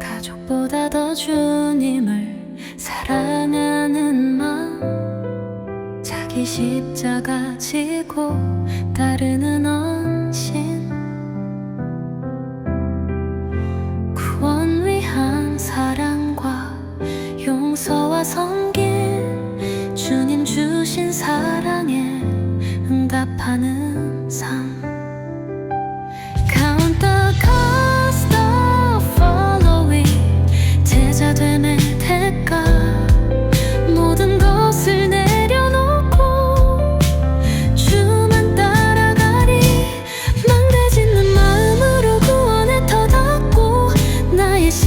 가족보다 더 주님을 사랑하는 마음. 자기 십자가 지고 따르는 헌신. 구원 위한 사랑과 용서와 섬김. 주님 주신 사랑에 응답하는 삶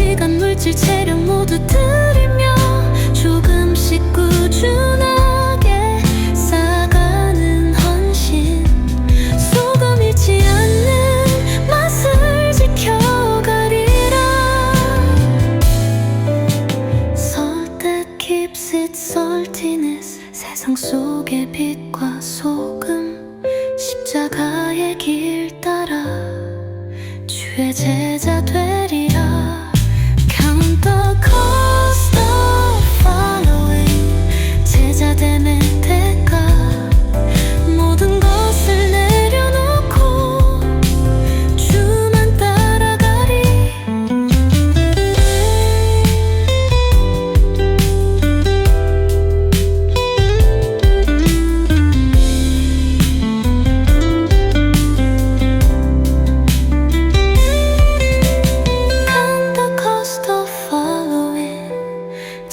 시간 물질 체력 모두 드리며 조금씩 꾸준하게 쌓아가는 헌신. 소금 잃지 않는 맛을 지켜가리라. 속의 빛과 소금 십자가의 길 따라 주의 제자 되리라 the call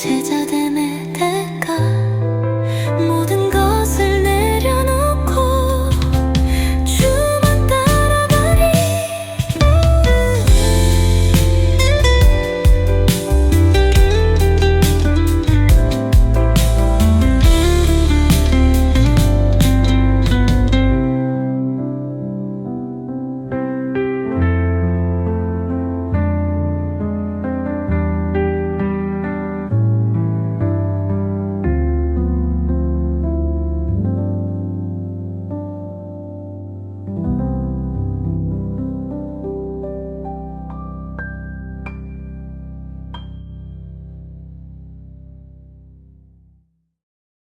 还在。